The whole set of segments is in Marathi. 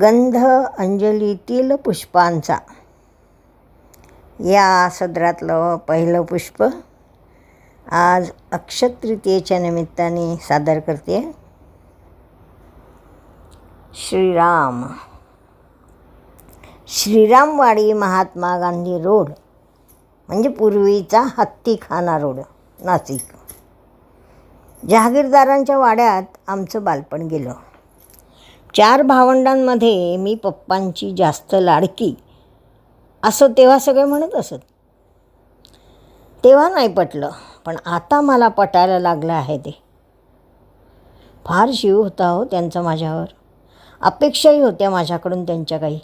गंध अंजलीतील पुष्पांचा. या सदरातलं पहिलं पुष्प आज अक्षतृतीयेच्या निमित्ताने सादर करते. श्रीराम. श्रीरामवाडी महात्मा गांधी रोड म्हणजे पूर्वीचा हत्तीखाना रोड नाशिक. जहागीरदारांच्या वाड्यात आमचं बालपण गेलं. चार भावंडांमध्ये मी पप्पांची जास्त लाडकी. असं तेव्हा सगळे म्हणत असत. तेव्हा नाही पटलं पण आता मला पटायला लागलं आहे ते. फार शिव होता हो त्यांचा माझ्यावर. अपेक्षाही होत्या माझ्याकडून त्यांच्या काही.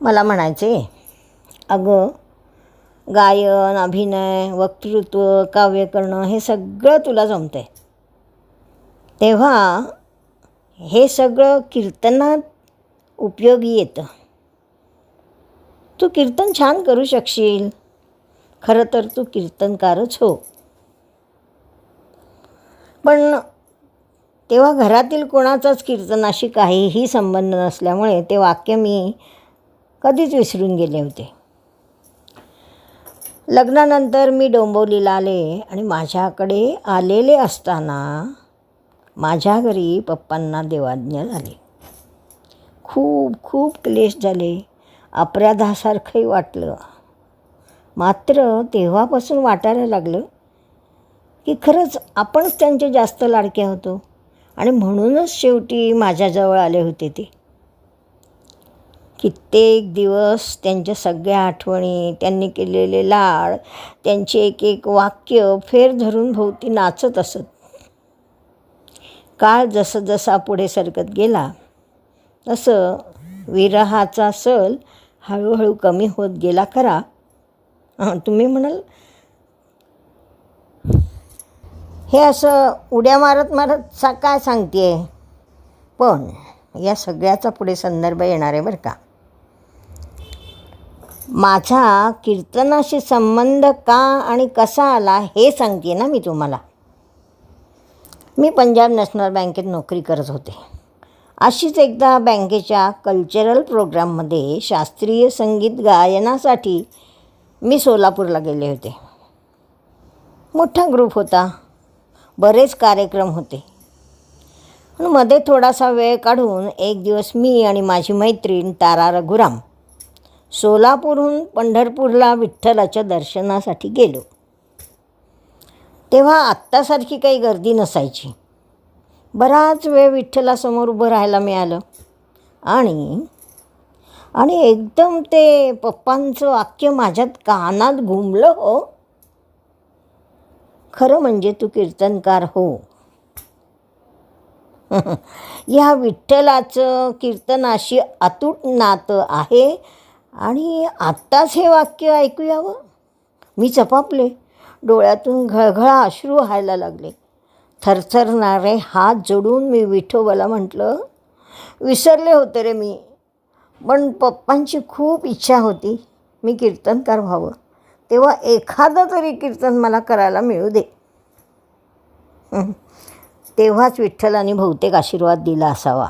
मला म्हणायचे अगं गायन अभिनय वक्तृत्व काव्य करणं हे सगळं तुला जमतं आहे तेव्हा हे सगळं कीर्तनात उपयोगी येतं. तू कीर्तन छान करू शकशील. खरं तर तू कीर्तनकारच हो. पण तेव्हा घरातील कोणाचाच कीर्तनाशी काहीही संबंध नसल्यामुळे ते वाक्य मी कधीच विसरून गेले होते. लग्नानंतर मी डोंबवलीला आले आणि माझ्याकडे आलेले असताना माझ्या घरी पप्पांना देवाज्ञा झाली. खूप खूप क्लेश झाले. अपराधासारखंही वाटलं. मात्र तेव्हापासून वाटायला लागलं की खरंच आपणच त्यांचे जास्त लाडके होतो आणि म्हणूनच शेवटी माझ्याजवळ आले होते ते. कित्येक दिवस त्यांच्या सगळ्या आठवणी त्यांनी केलेले लाड त्यांचे एक एक वाक्य फेर धरून भोवती नाचत असत. काळ जसं जसा पुढे सरकत गेला तसं विरहाचा सल हळूहळू कमी होत गेला खरा. हां तुम्ही म्हणाल? हे असं उड्या मारत मारत सा काय सांगते पण या सगळ्याचा पुढे संदर्भ येणार आहे बरं का. माझा कीर्तनाशी संबंध का आणि कसा आला हे सांगते ना मी तुम्हाला. मी पंजाब नॅशनल बँकेत नोकरी करत होते. अशीच एकदा बँकेच्या कल्चरल प्रोग्राममध्ये शास्त्रीय संगीत गायनासाठी मी सोलापूरला गेले होते. मोठा ग्रुप होता. बरेच कार्यक्रम होते. पण मध्ये थोडासा वेळ काढून एक दिवस मी आणि माझी मैत्रीण तारा रघुराम सोलापूरहून पंढरपूरला विठ्ठलाच्या दर्शनासाठी गेलो. तेव्हा आत्तासारखी काही गर्दी नसायची. बराच वेळ विठ्ठलासमोर उभं राहायला मिळालं. आणि आणि एकदम ते पप्पांचं वाक्य माझ्यात कानात घुमलं हो. खरं म्हणजे तू कीर्तनकार हो. या विठ्ठलाचं कीर्तनाशी अतूट नातं आहे. आणि आत्ताच हे वाक्य ऐकूयावं? मी चपापले डोळ्यातून घळघळा अश्रू व्हायला लागले. थरथरणारे हात जोडून मी विठोबाला म्हटलं विसरले होते रे मी पण पप्पांची खूप इच्छा होती मी कीर्तनकार व्हावं. तेव्हा एखादं तरी कीर्तन मला करायला मिळू दे. तेव्हाच विठ्ठलाने बहुतेक आशीर्वाद दिला असावा.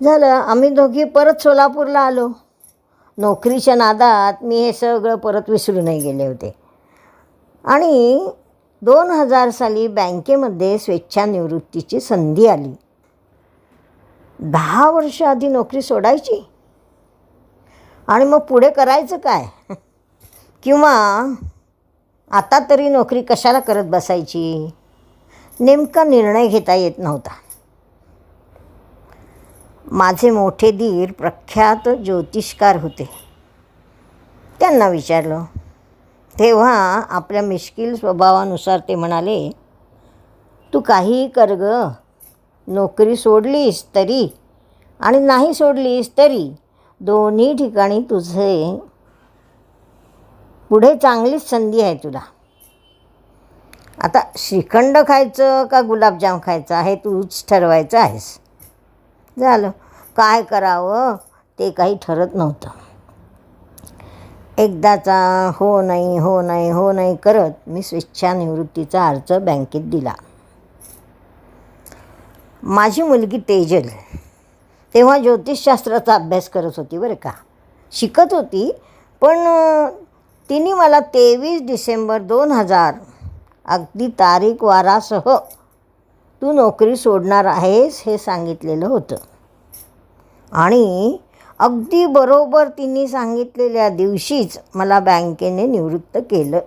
झालं. आम्ही दोघी परत सोलापूरला आलो. नोकरीच्या नादात मी हे सगळं परत विसरूनही गेले होते. आणि दोन हजार साली बँकेमध्ये स्वेच्छानिवृत्तीची संधी आली. दहा वर्ष आधी नोकरी सोडायची. आणि मग पुढे करायचं काय? किंवा आता तरी नोकरी कशाला करत बसायची? नेमका निर्णय घेता येत नव्हता. माझे मोठे धीर प्रख्यात ज्योतिषकार होते. त्यांना विचारलं तेव्हा आपल्या मिश्किल स्वभावानुसार ते म्हणाले तू काहीही कर ग नोकरी सोडलीस तरी आणि नाही सोडलीस तरी दोन्ही ठिकाणी तुझे पुढे चांगलीच संधी आहे तुला. आता श्रीखंड खायचं का गुलाबजाम खायचं हे तूच ठरवायचं आहेस. झालं. काय करावं? ते काही ठरत नव्हतं. एकदाचा हो नाही हो नाही हो नाही करत मी स्वेच्छानिवृत्तीचा अर्ज बँकेत दिला. माझी मुलगी तेजल तेव्हा ज्योतिषशास्त्राचा अभ्यास करत होती बरं का. शिकत होती पण तिने मला तेवीस डिसेंबर दोन हजार अगदी तारीख वारासह तू नोकरी सोडणार आहेस हे सांगितलेलं होतं. आणि अगदी बरोबर तिने सांगितलेल्या दिवशीच मला बँकेने निवृत्त केलं.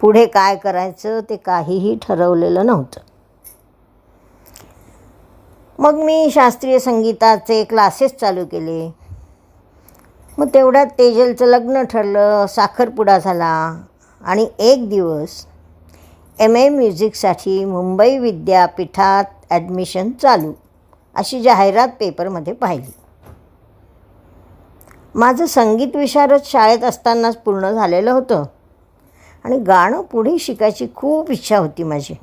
पुढे काय करायचं ते काहीही ठरवलेलं नव्हतं. मग मी शास्त्रीय संगीताचे क्लासेस चालू केले. मग तेवढ्यात तेजलचं लग्न ठरलं साखरपुडा झाला आणि एक दिवस एम ए म्युझिकसाठी मुंबई विद्यापीठात ॲडमिशन चालू. अशी जाहिरात पेपरमध्ये पाहिली. माझं संगीत विशारद शाळेत असतानाच पूर्ण झालेलं होतं. आणि गाणं पुढे शिकायची खूप इच्छा होती माझी.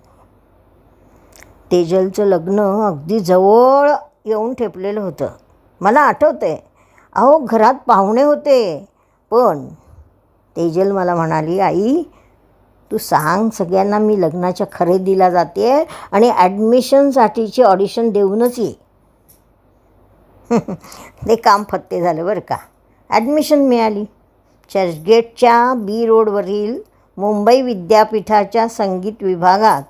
तेजलचं लग्न अगदी जवळ येऊन ठेपलेलं होतं. मला आठवतंय अहो घरात पाहुणे होते पण तेजल मला म्हणाली आई तू सांग सगळ्यांना मी लग्नाच्या खरेदीला जाते आणि ॲडमिशनसाठीची ऑडिशन देऊनच ये. ते काम फत्ते झालं बरं का. ॲडमिशन मिळाली. चर्चगेटच्या बी रोडवरील मुंबई विद्यापीठाच्या संगीत विभागात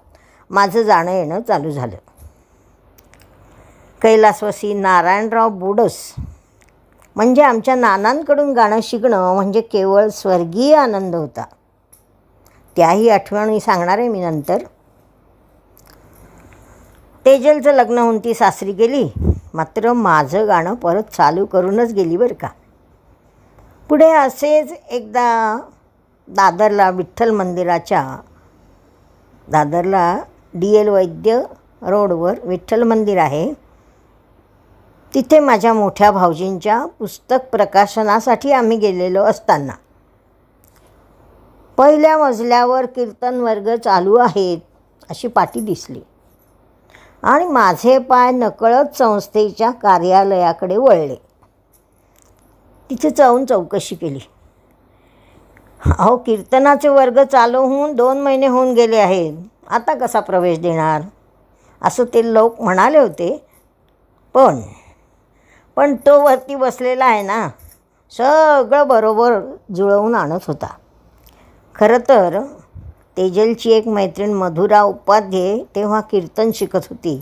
माझं जाणं येणं चालू झालं. कैलासवासी नारायणराव बोडस. म्हणजे आमच्या नानांकडून गाणं शिकणं म्हणजे केवळ स्वर्गीय आनंद होता. त्याही आठवणी सांगणार आहे मी नंतर. तेजलचं लग्न होऊन ती सासरी गेली. मात्र माझं गाणं परत चालू करूनच गेली बरं का. पुढे असेच एकदा दादरला विठ्ठल मंदिराच्या दादरला डी एल वैद्य रोडवर विठ्ठल मंदिर आहे. तिथे माझ्या मोठ्या भाऊजींच्या पुस्तक प्रकाशनासाठी आम्ही गेलेलो असताना. पहिल्या मजल्यावर कीर्तन वर्ग चालू आहेत अशी पाटी दिसली. आणि माझे पाय नकळत संस्थेच्या कार्यालयाकडे वळले. तिथे जाऊन चौकशी केली. अहो कीर्तनाचे वर्ग चालू होऊन दोन महिने होऊन गेले आहेत. आता कसा प्रवेश देणार? असं ते लोक म्हणाले होते. पण पण तो वरती बसलेला आहे ना सगळं बरोबर जुळवून आणत होता. खरं तर तेजलची एक मैत्रीण मधुरा उपाध्ये तेव्हा कीर्तन शिकत होती.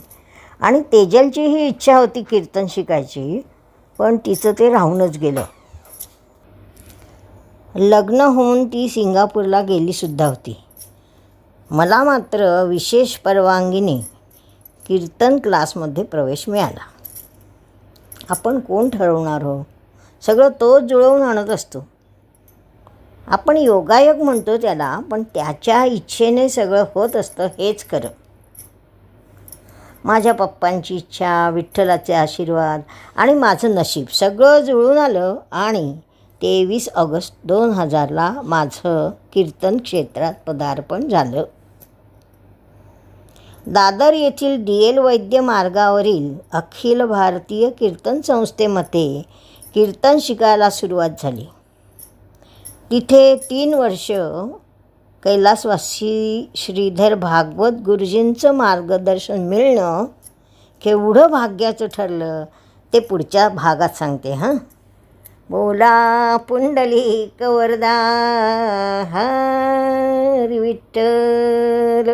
आणि तेजलची ही इच्छा होती कीर्तन शिकायची पण तिचं ते राहूनच गेलं. लग्न होऊन ती सिंगापूरला गेलीसुद्धा होती. मला मात्र विशेष परवानगीने कीर्तन क्लासमध्ये प्रवेश मिळाला. आपण कोण ठरवणार हो? सगळं तोच जुळवून आणत असतो. आपण योगायोग म्हणतो त्याला पण त्याच्या इच्छेने सगळं होत असतं हेच खरं. माझ्या पप्पांची इच्छा विठ्ठलाचे आशीर्वाद आणि माझं नशीब सगळं जुळून आलं आणि तेवीस ऑगस्ट दोन हजारला माझं कीर्तन क्षेत्रात पदार्पण झालं. दादर येथील डी एल वैद्य मार्गावरील अखिल भारतीय कीर्तन संस्थेमध्ये कीर्तन शिकायला सुरुवात झाली. तिथे तीन वर्ष कैलासवासी श्रीधर भागवत गुरुजींचं मार्गदर्शन मिळणं केवढं भाग्याचं ठरलं ते पुढच्या भागात सांगते हां. बोला पुंडली कवरदा हरी विठ्ठल.